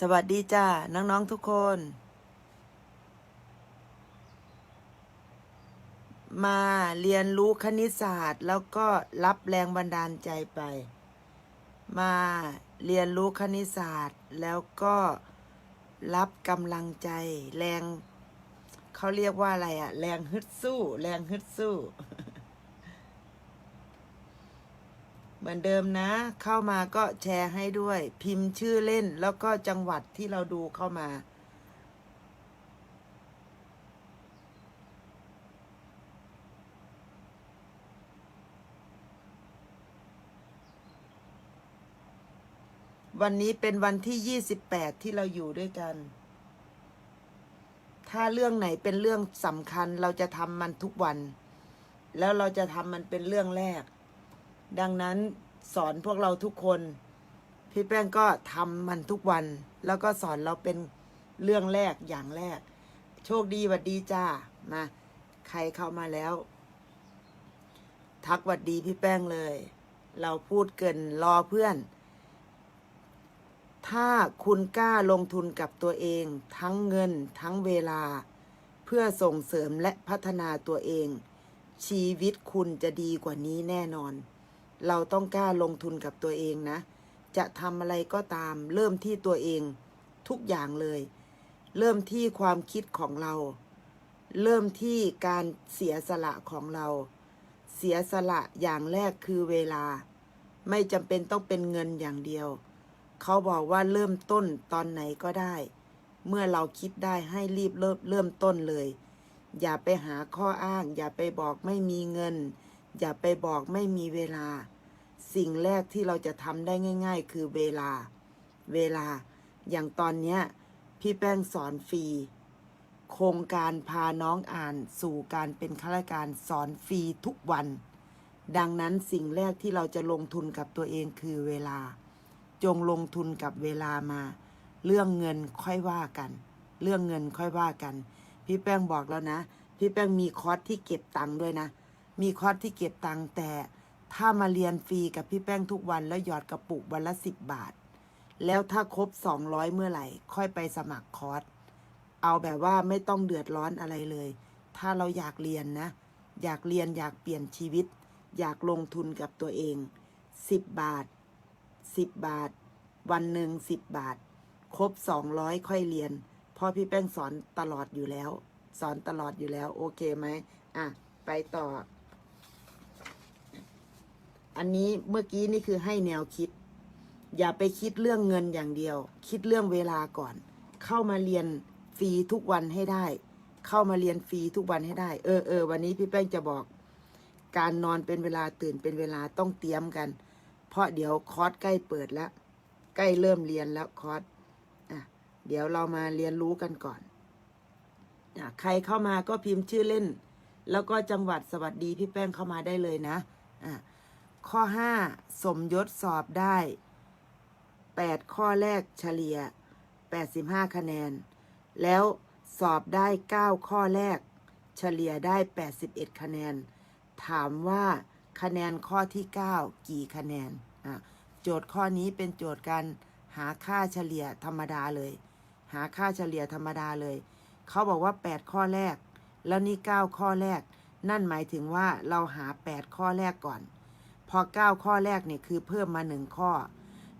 สวัสดีจ้าน้อง ๆ ทุกคน มาเรียนรู้คณิตศาสตร์ แล้วก็รับแรงบันดาลใจไป มาเรียนรู้คณิตศาสตร์ แล้วก็รับกำลังใจ แรงเขาเรียกว่าอะไรอะแรงฮึดสู้ แรงฮึดสู้ เหมือนเดิมนะ เข้ามาก็แชร์ให้ด้วย พิมพ์ชื่อเล่นแล้วก็จังหวัดที่เราดูเข้ามา วันนี้เป็นวันที่ 28 ที่เราอยู่ด้วยกัน ถ้าเรื่องไหนเป็นเรื่องสำคัญเราจะทำมันทุกวัน แล้วเราจะทำมันเป็นเรื่องแรก ดังนั้นสอนพวกเราทุกคน พี่แป้งก็ทำมันทุกวัน แล้วก็สอนเราเป็นเรื่องแรกอย่างแรก โชคดีหวัดดีจ้ามาใครเข้ามาแล้ว ทักหวัดดีพี่แป้งเลย เราพูดเกินรอเพื่อน ถ้าคุณกล้าลงทุนกับตัวเอง ทั้งเงินทั้งเวลา เพื่อส่งเสริมและพัฒนาตัวเอง ชีวิตคุณจะดีกว่านี้แน่นอน เราต้องกล้าลงทุนกับตัวเองนะ จะทำอะไรก็ตาม เริ่มที่ตัวเองทุกอย่างเลย เริ่มที่ความคิดของเรา เริ่มที่การเสียสละของเรา เสียสละอย่างแรกคือเวลา ไม่จำเป็นต้องเป็นเงินอย่างเดียว เขาบอกว่าเริ่มต้นตอนไหนก็ได้ เมื่อเราคิดได้ให้รีบเริ่มเริ่มต้นเลย อย่าไปหาข้ออ้าง อย่าไปบอกไม่มีเงิน อย่าไปบอกไม่มีเวลา สิ่งแรกที่เราจะทำได้ง่าย ๆ คือเวลา เวลา อย่างตอนเนี้ย พี่แป้งสอนฟรี โครงการพาน้องอ่านสู่การเป็นข้าราชการสอนฟรีทุกวัน ดังนั้นสิ่งแรกที่เราจะลงทุนกับตัวเองคือเวลา จงลงทุนกับเวลามา เรื่องเงินค่อยว่ากัน เรื่องเงินค่อยว่ากัน พี่แป้งบอกแล้วนะ พี่แป้งมีคอร์สที่เก็บตังค์ด้วยนะ มีคอร์สที่เก็บตังค์แต่ ถ้ามาเรียนฟรีกับพี่แป้งทุกวันแล้วหยอดกระปุกวันละสิบบาท แล้วถ้าครบสองร้อยเมื่อไหร่ ค่อยไปสมัครคอร์สเอาแบบว่าไม่ต้องเดือดร้อนอะไรเลย ถ้าเราอยากเรียนนะ อยากเรียนอยากเปลี่ยนชีวิต อยากลงทุนกับตัวเองสิบบาทสิบบาท วันหนึ่งสิบบาท ครบสองร้อยค่อยเรียนพราะพี่แป้งสอนตลอดอยู่แล้ว สอนตลอดอยู่แล้ว โอเคไหมอะ ไปต่อ อันนี้เมื่อกี้นี่คือให้แนวคิด อย่าไปคิดเรื่องเงินอย่างเดียว คิดเรื่องเวลาก่อน เข้ามาเรียนฟรีทุกวันให้ได้ เข้ามาเรียนฟรีทุกวันให้ได้ เออเออวันนี้พี่แป้งจะบอก การนอนเป็นเวลาตื่นเป็นเวลาต้องเตรียมกัน เพราะเดี๋ยวคอร์สใกล้เปิดแล้ว ใกล้เริ่มเรียนแล้วคอร์สอะเดี๋ยวเรามาเรียนรู้กันก่อนอะใครเข้ามาก็พิมพ์ชื่อเล่น แล้วก็จังหวัดสวัสดีพี่แป้งเข้ามาได้เลยนะอะ ข้อห้าสมยศสอบได้แปดข้อแรกเฉลี่ยแปดสิบห้าคะแนน แล้วสอบได้เก้าข้อแรก เฉลี่ยได้แปดสิบเอ็ดคะแนน ถามว่าคะแนนข้อที่เก้ากี่คะแนน โจทย์ข้อนี้เป็นโจทย์การหาค่าเฉลี่ยธรรมดาเลย หาค่าเฉลี่ยธรรมดาเลย เขาบอกว่า 8 ข้อแรก แล้วนี่ 9 ข้อแรก นั่นหมายถึงว่าเราหา 8 ข้อแรกก่อน อ 9 ข้อแรกเนี่ยคือเพิ่มมา1ข้อ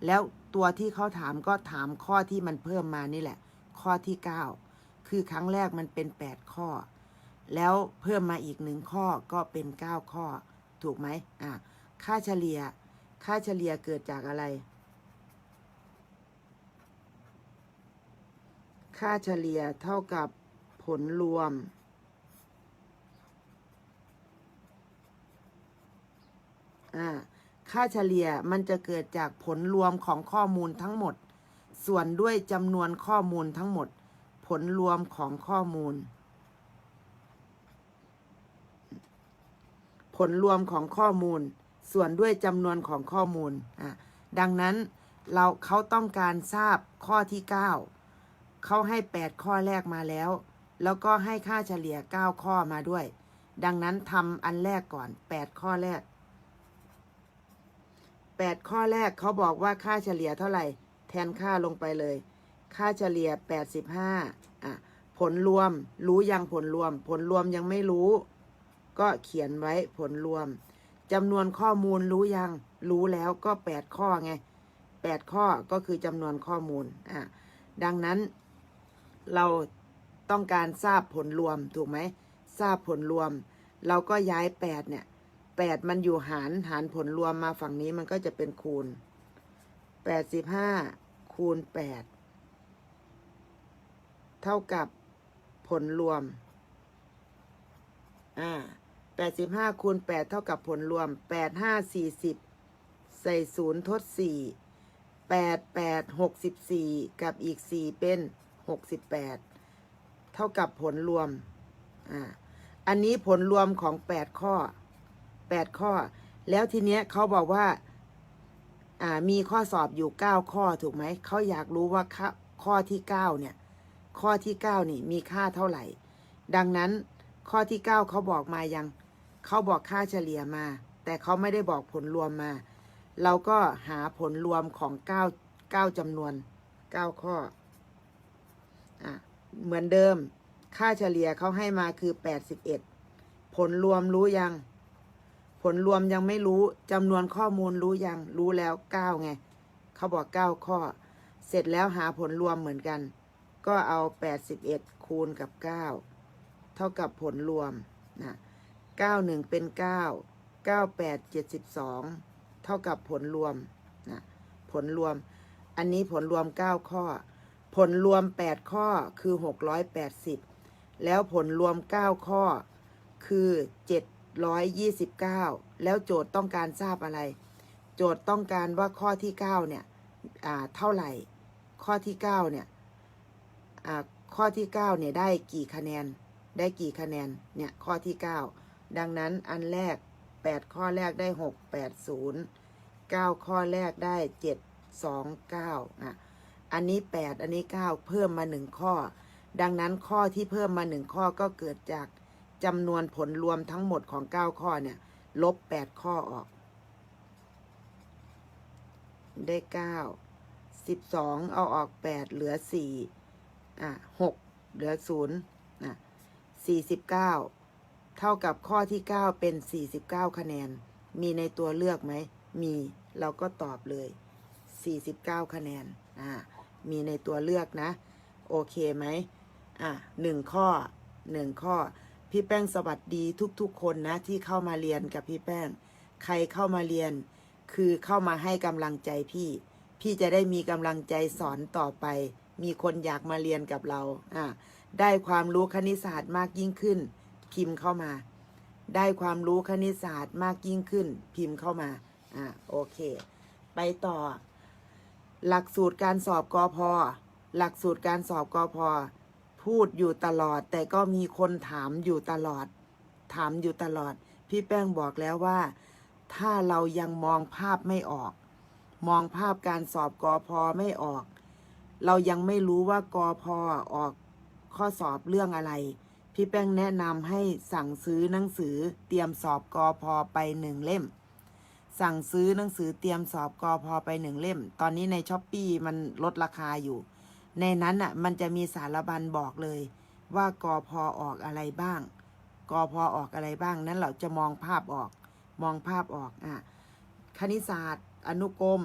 แล้วตัวที่เขาถามก็ถามข้อที่มันเพิ่มมานี่แหละ ข้อที่ 9 คือครั้งแรกมันเป็น 8 ข้อ แล้วเพิ่มมาอีกหนึ่งข้อก็เป็น 9 ข้อ ถูกไหมอะค่าเฉลี่ย ค่าเฉลี่ยเกิดจากอะไร ค่าเฉลี่ยเท่ากับผลรวม อ่าค่าเฉลี่ยมันจะเกิดจากผลรวมของข้อมูลทั้งหมด ส่วนด้วยจำนวนข้อมูลทั้งหมด ผลรวมของข้อมูล ผลรวมของข้อมูล ส่วนด้วยจำนวนของข้อมูลอะดังนั้นเราเขาต้องการทราบข้อที่ 9 เขาให้ 8 ข้อแรกมาแล้ว แล้วก็ให้ค่าเฉลี่ย 9 ข้อมาด้วย ดังนั้นทำอันแรกก่อน 8 ข้อแรก 8 ข้อแรกเขาบอกว่าค่าเฉลี่ยเท่าไหร่ แทนค่าลงไปเลย ค่าเฉลี่ย 85อะผลรวมรู้ยังผลรวม ผลรวมยังไม่รู้ ก็เขียนไว้ผลรวมจำนวนข้อมูลรู้ยัง รู้แล้วก็ 8 ข้อไง 8 ข้อก็คือจำนวนข้อมูลอะดังนั้น เราต้องการทราบผลรวมถูกไหม ทราบผลรวม เราก็ย้าย 8 เนี่ย 8มันอยู่หารหารผลรวมมาฝั่งนี้มันก็จะเป็นคูณ85คูณ8เท่ากับผลรวม อ่า85คูณ8เท่ากับผลรวม8 5 40ใส่0ทด4 8 8 64กับอีก4เป็น68เท่ากับผลรวม อ่า อันนี้ผลรวมของ8ข้อ 8ข้อ แล้วทีเนี้ยเขาบอกว่าอ่ามีข้อสอบอยู่9ข้อถูกไหม เขาอยากรู้ว่าข้อข้อที่9เนี่ย ข้อที่9นี่มีค่าเท่าไหร่ ดังนั้นข้อที่9เขาบอกมายัง เขาบอกค่าเฉลี่ยมา แต่เขาไม่ได้บอกผลรวมมา เราก็หาผลรวมของ9 9จำนวน9ข้ออะเหมือนเดิม ค่าเฉลี่ยเขาให้มาคือ81ผลรวมรู้ยัง ผลรวมยังไม่รู้จำนวนข้อมูลรู้ยังรู้แล้ว9ไง เขาบอก9ข้อ เสร็จแล้วหาผลรวมเหมือนกัน ก็เอา81คูณกับ9เท่ากับผลรวมนะ91เป็น9 98 72เท่ากับผลรวมนะผลรวม อันนี้ผลรวม9ข้อ ผลรวม8ข้อคือ680แล้วผลรวม9ข้อคือ 729 แล้วโจทย์ต้องการทราบอะไร โจทย์ต้องการว่าข้อที่ 9 เนี่ยเท่าไหร่ ข้อที่ 9 เนี่ยข้อที่ 9 เนี่ย ได้กี่คะแนน ได้กี่คะแนน เนี่ย ข้อที่ 9 ดังนั้นอันแรก 8 ข้อแรกได้ 6 8 0 9 ข้อแรกได้ 7 2 9อะอันนี้ 8 อันนี้ 9 เพิ่มมา 1 ข้อ ดังนั้นข้อที่เพิ่มมา 1 ข้อก็เกิดจาก จำนวนผลรวมทั้งหมดของ 9 ข้อเนี่ย ลบ 8 ข้อออก ได้ 9 12 เอาออก 8 เหลือ 4 อะ 6 เหลือ 0 อะ 49 เท่ากับข้อที่ 9 เป็น 49 คะแนน มีในตัวเลือกไหม มี เราก็ตอบเลย 49 คะแนน อ่ามีในตัวเลือกนะ โอเคไหม อะหนึ่งข้อหนึ่งข้อ พี่แป้งสวัสดีทุกๆ คนนะที่เข้ามาเรียนกับพี่แป้ง ใครเข้ามาเรียน คือเข้ามาให้กำลังใจพี่ พี่จะได้มีกำลังใจสอนต่อไป มีคนอยากมาเรียนกับเราอ่าได้ความรู้คณิตศาสตร์มากยิ่งขึ้น พิมพ์เข้ามา ได้ความรู้คณิตศาสตร์มากยิ่งขึ้น พิมพ์เข้ามาอ่าโอเค ไปต่อ หลักสูตรการสอบกอพอหลักสูตรการสอบกอพอ พูดอยู่ตลอด แต่ก็มีคนถามอยู่ตลอด ถามอยู่ตลอด พี่แป้งบอกแล้วว่า ถ้าเรายังมองภาพไม่ออก มองภาพการสอบกอพอไม่ออก เรายังไม่รู้ว่ากอพอออกข้อสอบเรื่องอะไร พี่แป้งแนะนำให้สั่งซื้อหนังสือเตรียมสอบกอพอไปหนึ่งเล่ม สั่งซื้อหนังสือเตรียมสอบกอพอไปหนึ่งเล่ม ตอนนี้ในช้อปปีมันลดราคาอยู่ ในนั้นอะ มันจะมีสารบัญบอกเลย ว่ากอพอออกอะไรบ้าง กอพอออกอะไรบ้าง นั้นเราจะมองภาพออก มองภาพออกอะคณิตศาสตร์ อนุกรม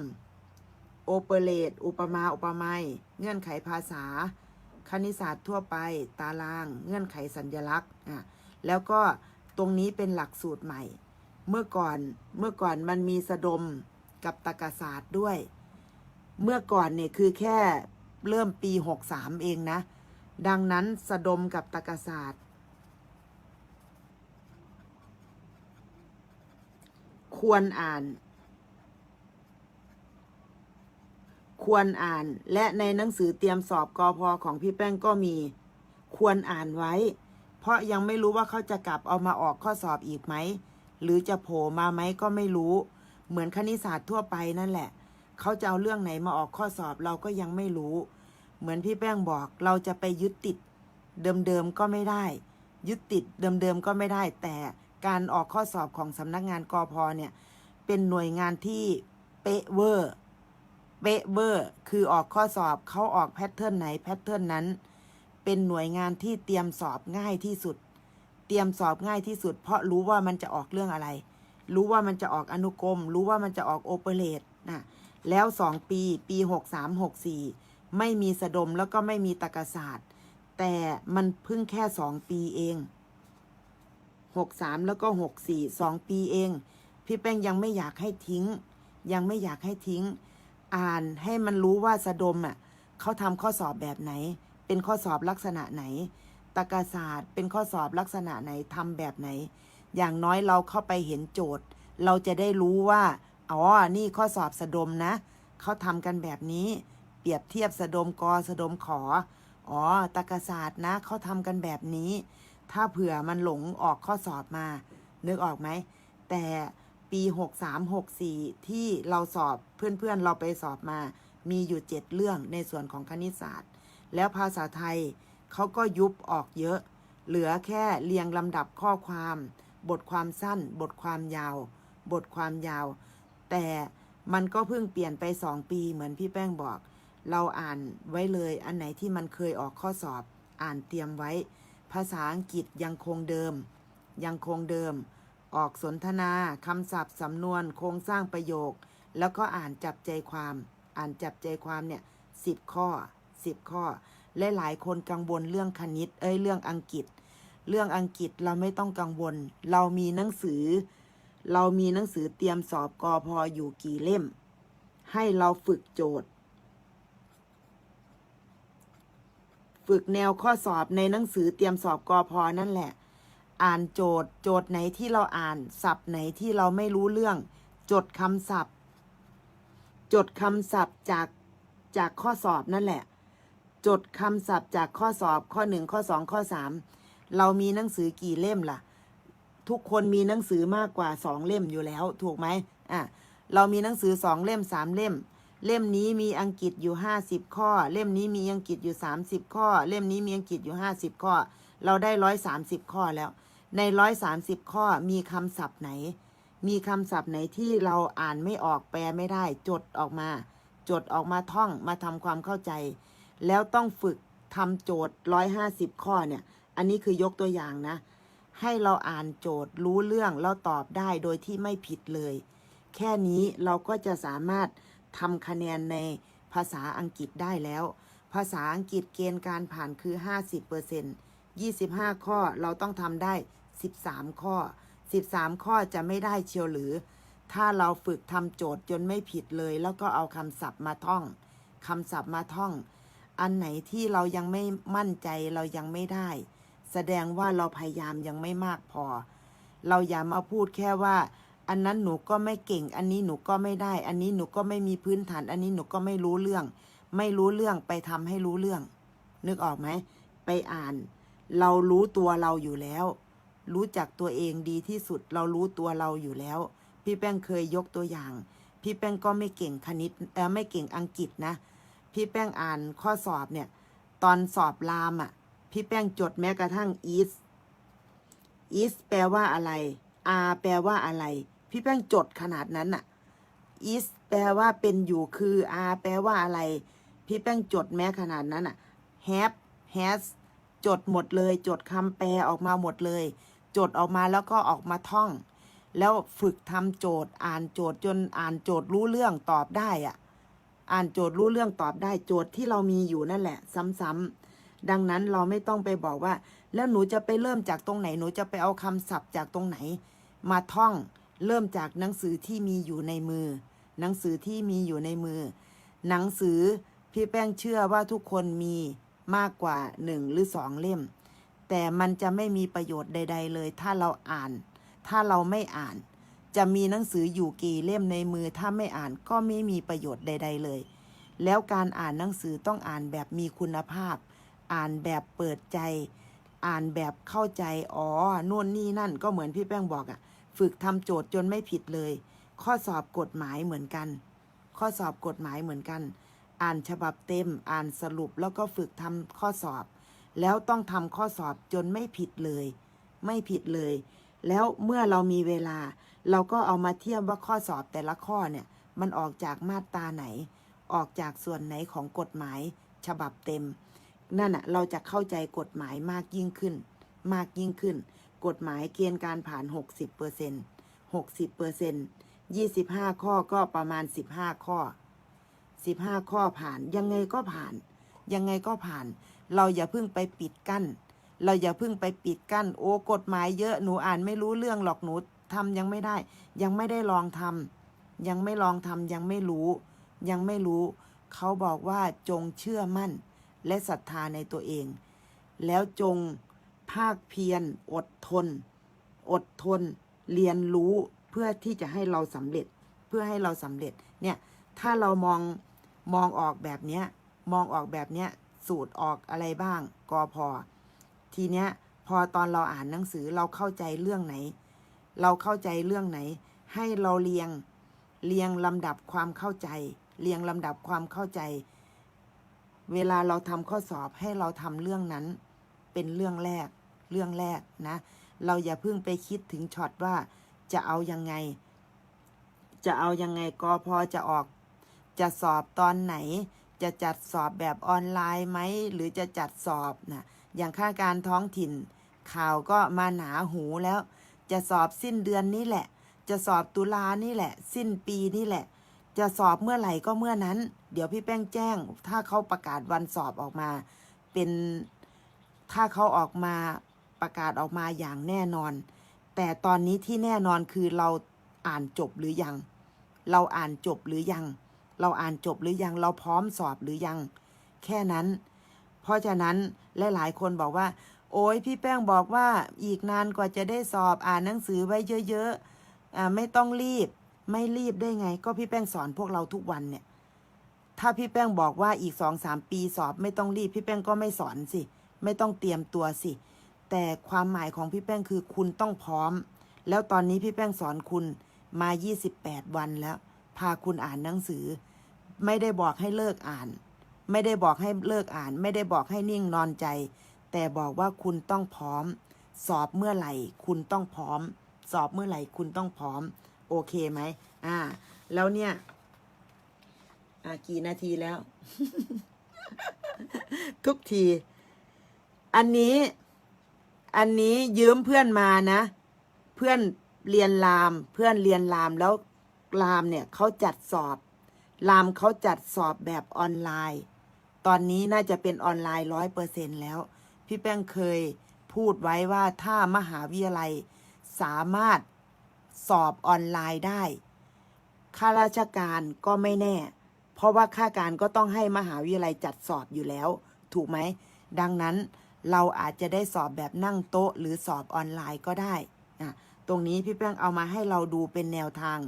โอเปเรตอุปมาอุปไมยเงื่อนไขภาษา คณิตศาสตร์ทั่วไป ตาราง เงื่อนไขสัญญลักษณ์อะแล้วก็ตรงนี้เป็นหลักสูตรใหม่ เมื่อก่อนเมื่อก่อนมันมีสะดมกับตรรกศาสตร์ด้วย เมื่อก่อนเนี่ยคือแค่ เริ่มปี63เองนะ ดังนั้นสะดมกับตรกศาสตร์ ควรอ่าน ควรอ่าน และในหนังสือเตรียมสอบกอพอของพี่แป้งก็มี ควรอ่านไว้ เพราะยังไม่รู้ว่าเขาจะกลับเอามาออกข้อสอบอีกไหม หรือจะโผล่มาไหมก็ไม่รู้ เหมือนคณิตศาสตร์ทั่วไปนั่นแหละ เขาจะเอาเรื่องไหนมาออกข้อสอบเราก็ยังไม่รู้ เหมือนพี่แป้งบอกเราจะไปยึดติดเดิมๆก็ไม่ได้ ยึดติดเดิมๆก็ไม่ได้ แต่การออกข้อสอบของสำนักงานกอพอเนี่ย เป็นหน่วยงานที่เป๊ะเวอร์เป๊ะเบอร์คือออกข้อสอบเขาออกแพทเทิร์นไหนแพทเทิร์นนั้น เป็นหน่วยงานที่เตรียมสอบง่ายที่สุด เตรียมสอบง่ายที่สุด เพราะรู้ว่ามันจะออกเรื่องอะไร รู้ว่ามันจะออกอนุกรม รู้ว่ามันจะออกโอเปเรตนะ แล้วสองปี ปีหกสามหกสี่ไม่มีสะดมแล้วก็ไม่มีตรรกศาสตร์ แต่มันเพิ่งแค่สองปีเองหกสามแล้วก็หกสี่สองปีเอง พี่แป้งยังไม่อยากให้ทิ้ง ยังไม่อยากให้ทิ้ง อ่านให้มันรู้ว่าสะดมอะเขาทำข้อสอบแบบไหน เป็นข้อสอบลักษณะไหนตรรกศาสตร์ เป็นข้อสอบลักษณะไหนทำแบบไหน อย่างน้อยเราเข้าไปเห็นโจทย์ เราจะได้รู้ว่า อ๋อ นี่ข้อสอบสะดมนะ เขาทำกันแบบนี้ เปรียบเทียบสะดมกอสะดมขอ อ๋อตรรกศาสตร์นะ เขาทำกันแบบนี้ ถ้าเผื่อมันหลงออกข้อสอบมา นึกออกไหม แต่ปี63 64ที่เราสอบเพื่อนๆเราไปสอบมา มีอยู่7เรื่องในส่วนของคณิตศาสตร์ แล้วภาษาไทยเขาก็ยุบออกเยอะ เหลือแค่เรียงลำดับข้อความ บทความสั้น บทความยาว บทความยาว แต่มันก็เพิ่งเปลี่ยนไป2ปีเหมือนพี่แป้งบอก เราอ่านไว้เลยอันไหนที่มันเคยออกข้อสอบอ่านเตรียมไว้ ภาษาอังกฤษยังคงเดิม ยังคงเดิม ออกสนทนาคำศัพท์สำนวนโครงสร้างประโยค แล้วก็อ่านจับใจความ อ่านจับใจความเนี่ยสิบข้อสิบข้อและหลายคนกังวลเรื่องคณิต เอ้ยเรื่องอังกฤษ เรื่องอังกฤษเราไม่ต้องกังวล เรามีหนังสือ เรามีหนังสือเตรียมสอบกอพออยู่กี่เล่ม ให้เราฝึกโจทย์ ฝึกแนวข้อสอบในหนังสือเตรียมสอบกอพอนั่นแหละ อ่านโจทย์ โจทย์ไหนที่เราอ่านศัพท์ไหนที่เราไม่รู้เรื่อง จดคำศัพท์ จดคำศัพท์จากจากข้อสอบนั่นแหละ จดคำศัพท์จากข้อสอบข้อหนึ่งข้อสองข้อสามเรามีหนังสือกี่เล่มล่ะ ทุกคนมีหนังสือมากกว่าสองเล่มอยู่แล้ว ถูกไหมอะเรามีหนังสือสองเล่มสามเล่ม เล่มนี้มีอังกฤษอยู่ห้าสิบข้อ เล่มนี้มีอังกฤษอยู่สามสิบข้อ เล่มนี้มีอังกฤษอยู่ห้าสิบข้อ เราได้ร้อยสามสิบข้อแล้ว ในร้อยสามสิบข้อมีคำศัพท์ไหน มีคำศัพท์ไหนที่เราอ่านไม่ออกแปลไม่ได้ จดออกมา จดออกมาท่องมาทำความเข้าใจ แล้วต้องฝึกทำโจทย์ร้อยห้าสิบข้อเนี่ย อันนี้คือยกตัวอย่างนะ ให้เราอ่านโจทย์รู้เรื่องแล้วตอบได้โดยที่ไม่ผิดเลย แค่นี้เราก็จะสามารถทำคะแนนในภาษาอังกฤษได้แล้ว ภาษาอังกฤษเกณฑ์การผ่านคือ 50% 25 ข้อเราต้องทำได้ 13 ข้อ 13 ข้อจะไม่ได้เชียวหรือ ถ้าเราฝึกทำโจทย์จนไม่ผิดเลย แล้วก็เอาคำศัพท์มาท่องคำศัพท์มาท่อง อันไหนที่เรายังไม่มั่นใจเรายังไม่ได้ แสดงว่าเราพยายามยังไม่มากพอ เราอย่ามาพูดแค่ว่า อันนั้นหนูก็ไม่เก่ง อันนี้หนูก็ไม่ได้ อันนี้หนูก็ไม่มีพื้นฐาน อันนี้หนูก็ไม่รู้เรื่อง ไม่รู้เรื่องไปทำให้รู้เรื่อง นึกออกไหม ไปอ่าน เรารู้ตัวเราอยู่แล้ว รู้จักตัวเองดีที่สุด เรารู้ตัวเราอยู่แล้ว พี่แป้งเคยยกตัวอย่าง พี่แป้งก็ไม่เก่งคณิตเออไม่เก่งอังกฤษนะ พี่แป้งอ่านข้อสอบเนี่ย ตอนสอบรามอะ พี่แป้งจดแม้กระทั่ง is is แปลว่าอะไร are แปลว่าอะไร พี่แป้งจดขนาดนั้นอะ is แปลว่าเป็นอยู่คือ are แปลว่าอะไร พี่แป้งจดแม้ขนาดนั้นอะ have has จดหมดเลย จดคำแปลออกมาหมดเลย จดออกมาแล้วก็ออกมาท่อง แล้วฝึกทำโจทย์ อ่านโจทย์จนอ่านโจทย์รู้เรื่องตอบได้อะ อ่านโจทย์รู้เรื่องตอบได้ โจทย์ที่เรามีอยู่นั่นแหละ ซ้ำๆ ดังนั้นเราไม่ต้องไปบอกว่า แล้วหนูจะไปเริ่มจากตรงไหน หนูจะไปเอาคำศัพท์จากตรงไหน มาท่องเริ่มจากหนังสือที่มีอยู่ในมือ หนังสือที่มีอยู่ในมือ หนังสือพี่แป้งเชื่อว่าทุกคนมีมากกว่าหนึ่งหรือสองเล่ม แต่มันจะไม่มีประโยชน์ใด ๆ เลย ถ้าเราอ่าน ถ้าเราไม่อ่าน จะมีหนังสืออยู่กี่เล่มในมือ ถ้าไม่อ่านก็ไม่มีประโยชน์ใด ๆ เลย แล้วการอ่านหนังสือต้องอ่านแบบมีคุณภาพ อ่านแบบเปิดใจ อ่านแบบเข้าใจ อ๋อนู่นนี่นั่นก็เหมือนพี่แป้งบอกอะ่ะ ฝึกทำโจทย์จนไม่ผิดเลย ข้อสอบกฎหมายเหมือนกัน ข้อสอบกฎหมายเหมือนกัน อ่านฉบับเต็ม อ่านสรุปแล้วก็ฝึกทำข้อสอบ แล้วต้องทำข้อสอบจนไม่ผิดเลย ไม่ผิดเลย แล้วเมื่อเรามีเวลา เราก็เอามาเทียบว่าข้อสอบแต่ละข้อเนี่ย มันออกจากมาตราไหน ออกจากส่วนไหนของกฎหมาย ฉบับเต็ม นั่นน่ะเราจะเข้าใจกฎหมายมากยิ่งขึ้น มากยิ่งขึ้น กฎหมายเกณฑ์การผ่าน 60เปอร์เซ็นต์60เปอร์เซ็นต์25ข้อก็ประมาณ15ข้อ15ข้อผ่านยังไงก็ผ่าน ยังไงก็ผ่าน เราอย่าเพิ่งไปปิดกั้น เราอย่าเพิ่งไปปิดกั้น โอ้กฎหมายเยอะหนูอ่านไม่รู้เรื่องหรอกหนูทำยังไม่ได้ ยังไม่ได้ลองทำยังไม่ลองทำยังไม่รู้ ยังไม่รู้ เขาบอกว่าจงเชื่อมั่น และศรัทธาในตัวเอง แล้วจงภาคเพียรอดทน อดทน เรียนรู้เพื่อที่จะให้เราสำเร็จ เพื่อให้เราสำเร็จ เนี่ย ถ้าเรามองมองออกแบบเนี้ย มองออกแบบเนี้ย สูตรออกอะไรบ้างก็พอ ทีเนี้ย พอตอนเราอ่านหนังสือเราเข้าใจเรื่องไหน เราเข้าใจเรื่องไหน ให้เราเรียง เรียงลำดับความเข้าใจ เรียงลำดับความเข้าใจ เวลาเราทำข้อสอบให้เราทำเรื่องนั้น เป็นเรื่องแรก เรื่องแรกนะ เราอย่าเพิ่งไปคิดถึงช็อตว่าจะเอายังไง จะเอายังไงก็พอจะออก จะสอบตอนไหน จะจัดสอบแบบออนไลน์ไหม หรือจะจัดสอบนะอย่างข้าการท้องถิ่น ข่าวก็มาหนาหูแล้ว จะสอบสิ้นเดือนนี้แหละ จะสอบตุลานี่แหละ สิ้นปีนี่แหละ จะสอบเมื่อไหร่ก็เมื่อนั้น เดี๋ยวพี่แป้งแจ้ง ถ้าเขาประกาศวันสอบออกมา เป็นถ้าเขาออกมาประกาศออกมาอย่างแน่นอน แต่ตอนนี้ที่แน่นอนคือเราอ่านจบหรือยัง เราอ่านจบหรือยัง เราอ่านจบหรือยัง เราพร้อมสอบหรือยัง แค่นั้น เพราะฉะนั้นหลายๆคนบอกว่า โอ้ยพี่แป้งบอกว่าอีกนานกว่าจะได้สอบอ่านหนังสือไว้เยอะๆอ่าไม่ต้องรีบ ไม่รีบได้ไง ก็พี่แป้งสอนพวกเราทุกวันเนี่ย ถ้าพี่แป้งบอกว่าอีกสองสามปีสอบไม่ต้องรีบ พี่แป้งก็ไม่สอนสิ ไม่ต้องเตรียมตัวสิ แต่ความหมายของพี่แป้งคือคุณต้องพร้อม แล้วตอนนี้พี่แป้งสอนคุณมา 28 วันแล้ว พาคุณอ่านหนังสือ ไม่ได้บอกให้เลิกอ่าน ไม่ได้บอกให้เลิกอ่าน ไม่ได้บอกให้นิ่งนอนใจ แต่บอกว่าคุณต้องพร้อม สอบเมื่อไหร่ คุณต้องพร้อม สอบเมื่อไหร่คุณต้องพร้อม โอเคไหมอ่า แล้วเนี่ย อ่ากี่นาทีแล้ว ทุกที อันนี้ อันนี้ยืมเพื่อนมานะ เพื่อนเรียนราม เพื่อนเรียนรามแล้วรามเนี่ยเขาจัดสอบรามเขาจัดสอบแบบออนไลน์ ตอนนี้น่าจะเป็นออนไลน์ร้อยเปอร์เซ็นแล้ว พี่แป้งเคยพูดไว้ว่าถ้ามหาวิทยาลัยสามารถสอบออนไลน์ได้ข้าราชการก็ไม่แน่ เพราะว่าข้าการก็ต้องให้มหาวิทยาลัยจัดสอบอยู่แล้ว ถูกไหม ดังนั้นเราอาจจะได้สอบแบบนั่งโต๊ะ หรือสอบออนไลน์ก็ได้นะตรงนี้พี่แป้งเอามาให้เราดูเป็นแนวทาง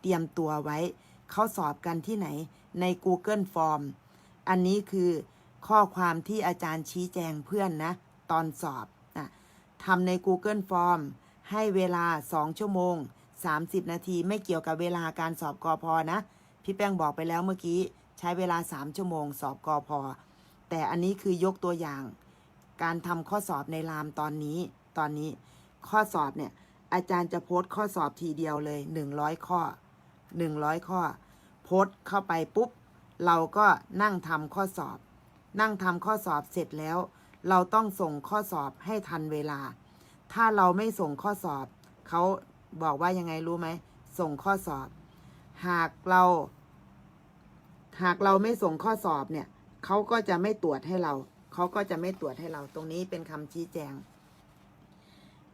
เตรียมตัวไว้ เขาสอบกันที่ไหนใน Google Form อันนี้คือข้อความที่อาจารย์ชี้แจงเพื่อนนะ ตอนสอบนะทำใน Google Form ให้เวลา 2 ชั่วโมง 30 นาทีไม่เกี่ยวกับเวลาการสอบกอพอนะ พี่แป้งบอกไปแล้วเมื่อกี้ใช้เวลา 3 ชั่วโมง สอบกอพอ แต่อันนี้คือยกตัวอย่าง การทำข้อสอบในรามตอนนี้ ตอนนี้ ข้อสอบเนี่ย อาจารย์จะโพสต์ข้อสอบทีเดียวเลย 100 ข้อ 100 ข้อ โพสต์เข้าไปปุ๊บ เราก็นั่งทำข้อสอบ นั่งทำข้อสอบเสร็จแล้ว เราต้องส่งข้อสอบให้ทันเวลา ถ้าเราไม่ส่งข้อสอบ เขาบอกว่ายังไงรู้ไหม ส่งข้อสอบ หากเรา หากเราไม่ส่งข้อสอบเนี่ยเขาก็จะไม่ตรวจให้เรา เขาก็จะไม่ตรวจให้เรา ตรงนี้เป็นคำชี้แจง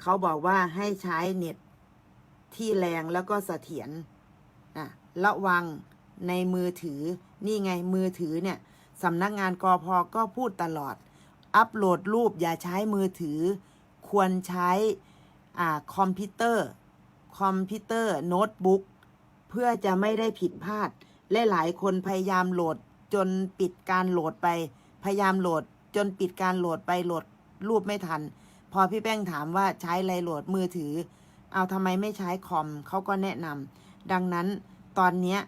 เขาบอกว่าให้ใช้เน็ตที่แรงแล้วก็เสถียรอะระวังในมือถือ นี่ไงมือถือเนี่ยสำนักงานกอพอก็พูดตลอด อัปโหลดรูปอย่าใช้มือถือ ควรใช้อ่าคอมพิวเตอร์ คอมพิวเตอร์ โน้ตบุ๊ก เพื่อจะไม่ได้ผิดพลาดและหลายคนพยายามโหลดจนปิดการโหลดไป พยายามโหลดจนปิดการโหลดไปโหลดรูปไม่ทัน พอพี่แป้งถามว่าใช้อะไรโหลดมือถือ เอาทำไมไม่ใช้คอมเขาก็แนะนำดังนั้นตอนนี้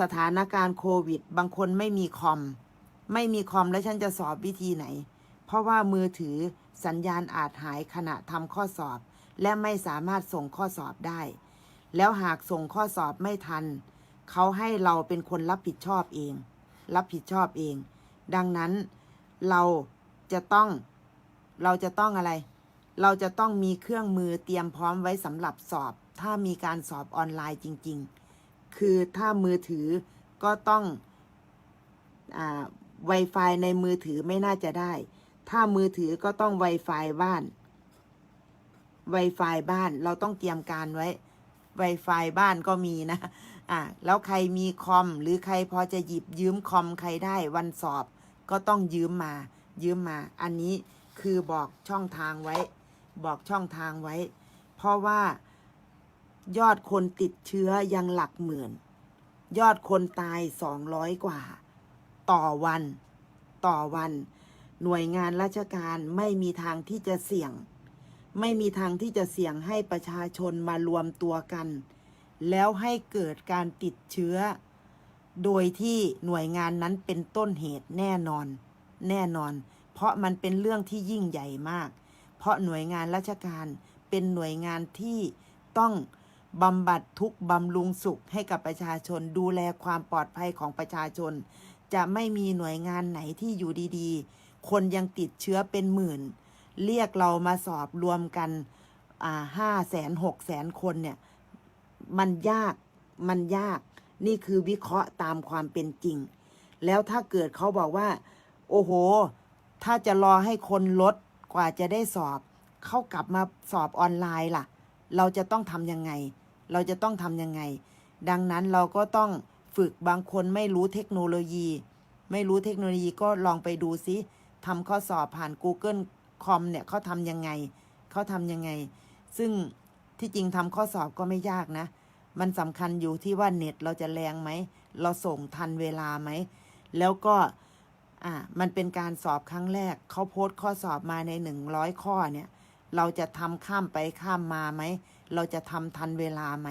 สถานการณ์โควิด บางคนไม่มีคอม ไม่มีคอมแล้วฉันจะสอบวิธีไหน เพราะว่ามือถือสัญญาณอาจหายขณะทำข้อสอบ และไม่สามารถส่งข้อสอบได้ แล้วหากส่งข้อสอบไม่ทัน เขาให้เราเป็นคนรับผิดชอบเอง รับผิดชอบเอง ดังนั้นเราจะต้อง เราจะต้องอะไร เราจะต้องมีเครื่องมือเตรียมพร้อมไว้สำหรับสอบ ถ้ามีการสอบออนไลน์จริง ๆ คือถ้ามือถือก็ต้องอ่า Wi-Fi ในมือถือไม่น่าจะได้ ถ้ามือถือก็ต้อง Wi-Fi บ้าน Wi-Fi บ้าน เราต้องเตรียมการไว้ Wi-Fi บ้านก็มีนะ อ่าแล้วใครมีคอม หรือใครพอจะหยิบยืมคอมใครได้วันสอบ ก็ต้องยืมมา ยืมมา อันนี้คือบอกช่องทางไว้ บอกช่องทางไว้ เพราะว่ายอดคนติดเชื้อยังหลักหมื่น ยอดคนตายสองร้อยกว่า ต่อวัน ต่อวัน หน่วยงานราชการไม่มีทางที่จะเสี่ยง ไม่มีทางที่จะเสี่ยงให้ประชาชนมารวมตัวกัน แล้วให้เกิดการติดเชื้อ โดยที่หน่วยงานนั้นเป็นต้นเหตุแน่นอน แน่นอน เพราะมันเป็นเรื่องที่ยิ่งใหญ่มาก เพราะหน่วยงานราชการเป็นหน่วยงานที่ต้องบำบัดทุกบำรุงสุขให้กับประชาชนดูแลความปลอดภัยของประชาชน จะไม่มีหน่วยงานไหนที่อยู่ดีๆ คนยังติดเชื้อเป็นหมื่น เรียกเรามาสอบรวมกันห้าแสนหกแสนคนเนี่ย มันยากมันยาก นี่คือวิเคราะห์ตามความเป็นจริง แล้วถ้าเกิดเขาบอกว่า โอ้โห ถ้าจะรอให้คนลดกว่าจะได้สอบ เขากลับมาสอบออนไลน์ล่ะ เราจะต้องทำยังไง เราจะต้องทำยังไง ดังนั้นเราก็ต้องฝึกบางคนไม่รู้เทคโนโลยี ไม่รู้เทคโนโลยีก็ลองไปดูซิทำข้อสอบผ่าน Google คอมเนี่ยเขาทำยังไงเขาทำยังไง ซึ่งที่จริงทำข้อสอบก็ไม่ยากนะ มันสำคัญอยู่ที่ว่าเน็ตเราจะแรงไหม เราส่งทันเวลาไหม แล้วก็อ่ามันเป็นการสอบครั้งแรก เขาโพสต์ข้อสอบมาในหนึ่งร้อยข้อเนี่ย เราจะทำข้ามไปข้ามมาไหม เราจะทำทันเวลาไหม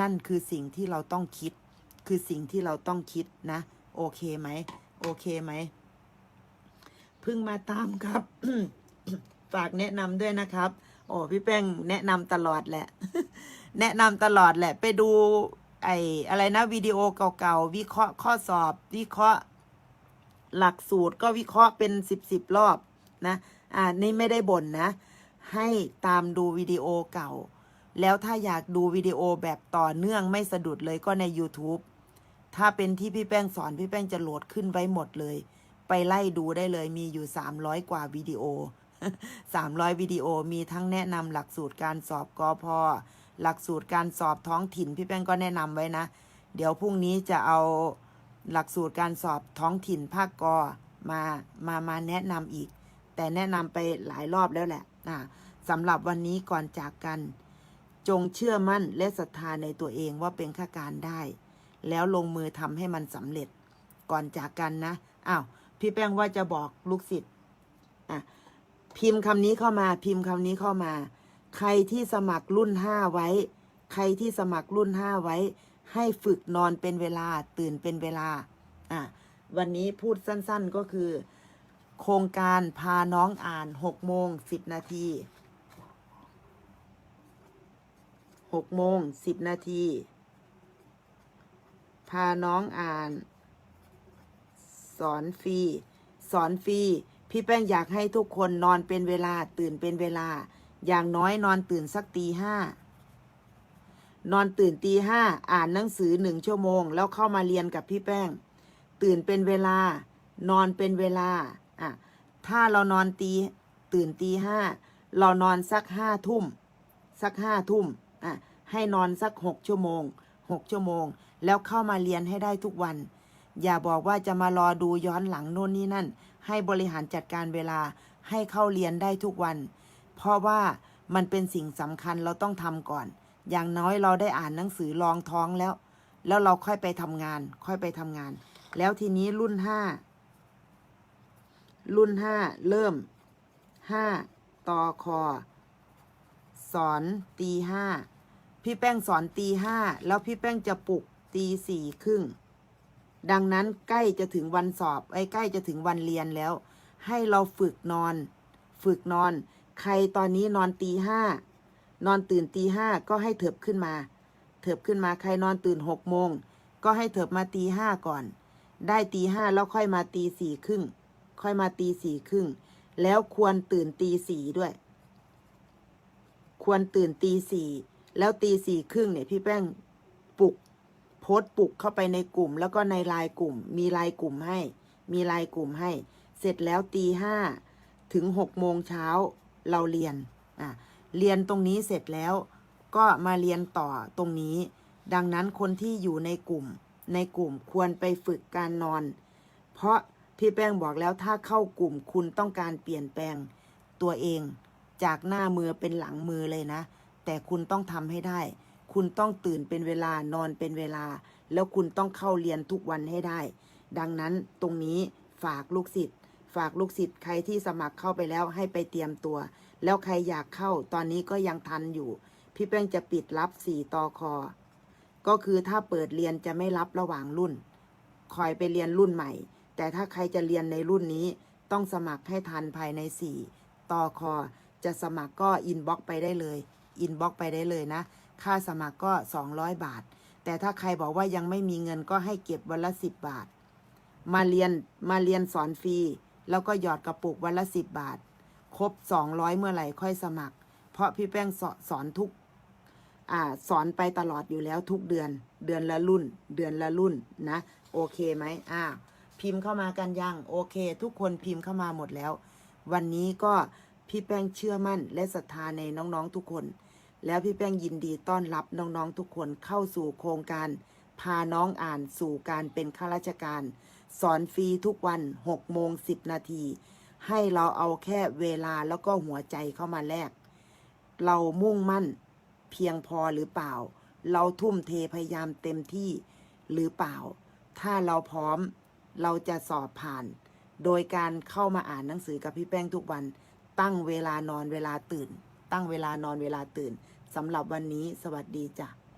นั่นคือสิ่งที่เราต้องคิด คือสิ่งที่เราต้องคิดนะ โอเคไหม โอเคไหมพิ่งมาตามครับ ฝากแนะนำด้วยนะครับ โอ้พี่แป้งแนะนำตลอดแหละ แนะนำตลอดแหละ ไปดูไอ้อะไรนะวิดีโอเก่าๆวิเคราะห์ข้อสอบ วิเคราะห์ หลักสูตรก็วิเคราะห์เป็นสิบสิบรอบนะ อ่านี่ไม่ได้บ่นนะ ให้ตามดูวิดีโอเก่า แล้วถ้าอยากดูวิดีโอแบบต่อเนื่องไม่สะดุดเลยก็ใน YouTube ถ้าเป็นที่พี่แป้งสอนพี่แป้งจะโหลดขึ้นไว้หมดเลย ไปไล่ดูได้เลยมีอยู่ 300 กว่าวิดีโอ 300 วิดีโอมีทั้งแนะนำหลักสูตรการสอบกอพอหลักสูตรการสอบท้องถิ่น พี่แป้งก็แนะนำไว้นะ เดี๋ยวพรุ่งนี้จะเอาหลักสูตรการสอบท้องถิ่นภาคกอมามามาแนะนำอีก แต่แนะนำไปหลายรอบแล้วแหละอ่าสำหรับวันนี้ก่อนจากกัน จงเชื่อมั่นและศรัทธาในตัวเองว่าเป็นข้าการได้ แล้วลงมือทำให้มันสำเร็จ ก่อนจากกันนะอ้าวพี่แป้งว่าจะบอกลูกศิษย์อะ พิมพ์คำนี้เข้ามา พิมพ์คำนี้เข้ามา ใครที่สมัครรุ่นห้าไว้ ใครที่สมัครรุ่นห้าไว้ ให้ฝึกนอนเป็นเวลาตื่นเป็นเวลา อะ วันนี้พูดสั้นๆก็คือ โครงการพาน้องอ่านหกโมงสิบนาทีหกโมงสิบนาที พาน้องอ่าน สอนฟรี สอนฟรี พี่แป้งอยากให้ทุกคนนอนเป็นเวลาตื่นเป็นเวลา อย่างน้อยนอนตื่นสักตีห้านอนตื่นตีห้าอ่านหนังสือหนึ่งชั่วโมง แล้วเข้ามาเรียนกับพี่แป้ง ตื่นเป็นเวลา นอนเป็นเวลาอะถ้าเรานอนตีตื่นตีห้าเรานอนสักห้าทุ่ม สักห้าทุ่มอะให้นอนสักหกชั่วโมงหกชั่วโมง แล้วเข้ามาเรียนให้ได้ทุกวัน อย่าบอกว่าจะมารอดูย้อนหลังโน่นนี่นั่น ให้บริหารจัดการเวลาให้เข้าเรียนได้ทุกวัน เพราะว่ามันเป็นสิ่งสำคัญเราต้องทำก่อน อย่างน้อยเราได้อ่านหนังสือรองท้องแล้ว แล้วเราค่อยไปทำงาน ค่อยไปทำงาน แล้วทีนี้รุ่นห้ารุ่นห้าเริ่มห้าต่อคอสอนตีห้าพี่แป้งสอนตีห้าแล้วพี่แป้งจะปลุกตีสี่ครึ่ง ดังนั้นใกล้จะถึงวันสอบไอ้ใกล้จะถึงวันเรียนแล้ว ให้เราฝึกนอน ฝึกนอน ใครตอนนี้นอนตีห้านอนตื่นตีห้าก็ให้เถิบขึ้นมา เถิบขึ้นมาใครนอนตื่นหกโมงก็ให้เถิบมาตีห้าก่อน ได้ตีห้าแล้วค่อยมาตีสี่ครึ่ง ค่อยมาตีสี่ครึ่ง แล้วควรตื่นตีสี่ด้วย ควรตื่นตีสี่แล้วตีสี่ครึ่งเนี่ยพี่แป้งปลุก พสต์ปลุกเข้าไปในกลุ่ม แล้วก็ในไลน์กลุ่ม มีไลน์กลุ่มให้ มีไลน์กลุ่มให้ เสร็จแล้วตีห้าถึงหกโมงเช้าเราเรียนอะเรียนตรงนี้เสร็จแล้วก็มาเรียนต่อตรงนี้ ดังนั้นคนที่อยู่ในกลุ่ม ในกลุ่มควรไปฝึกการนอน เพราะพี่แป้งบอกแล้วถ้าเข้ากลุ่มคุณต้องการเปลี่ยนแปลงตัวเอง จากหน้ามือเป็นหลังมือเลยนะ แต่คุณต้องทำให้ได้ คุณต้องตื่นเป็นเวลานอนเป็นเวลา แล้วคุณต้องเข้าเรียนทุกวันให้ได้ ดังนั้นตรงนี้ฝากลูกศิษย์ฝากลูกศิษย์ใครที่สมัครเข้าไปแล้วให้ไปเตรียมตัว แล้วใครอยากเข้าตอนนี้ก็ยังทันอยู่ พี่แป้งจะปิดรับสี่ตอคอ ก็คือถ้าเปิดเรียนจะไม่รับระหว่างรุ่น คอยไปเรียนรุ่นใหม่ แต่ถ้าใครจะเรียนในรุ่นนี้ ต้องสมัครให้ทันภายใน4ต่อคอ จะสมัครก็อินบ็อกไปได้เลย อินบ็อกไปได้เลยนะ ค่าสมัครก็ 200 บาท แต่ถ้าใครบอกว่ายังไม่มีเงินก็ให้เก็บวันละ 10 บาท มาเรียนมาเรียนสอนฟรี แล้วก็หยอดกระปุกวันละ 10 บาท ครบ 200 เมื่อไหร่ค่อยสมัคร เพราะพี่แป้งสอสอนทุกอ่าสอนไปตลอดอยู่แล้วทุกเดือน เดือนละรุ่น เดือนละรุ่นนะ โอเคไหมอ่าพิมพ์เข้ามากันยังโอเค ทุกคนพิมพ์เข้ามาหมดแล้ว วันนี้ก็พี่แป้งเชื่อมั่นและศรัทธาในน้องๆทุกคน แล้วพี่แป้งยินดีต้อนรับน้องๆทุกคนเข้าสู่โครงการ พาน้องอ่านสู่การเป็นข้าราชการ สอนฟรีทุกวัน6โมง10 นาที ให้เราเอาแค่เวลาแล้วก็หัวใจเข้ามาแลกเรามุ่งมั่นเพียงพอหรือเปล่า เราทุ่มเทพยายามเต็มที่หรือเปล่า ถ้าเราพร้อมเราจะสอบผ่าน โดยการเข้ามาอ่านหนังสือกับพี่แป้งทุกวัน ตั้งเวลานอนเวลาตื่น ตั้งเวลานอนเวลาตื่นสำหรับวันนี้สวัสดีจ้ะ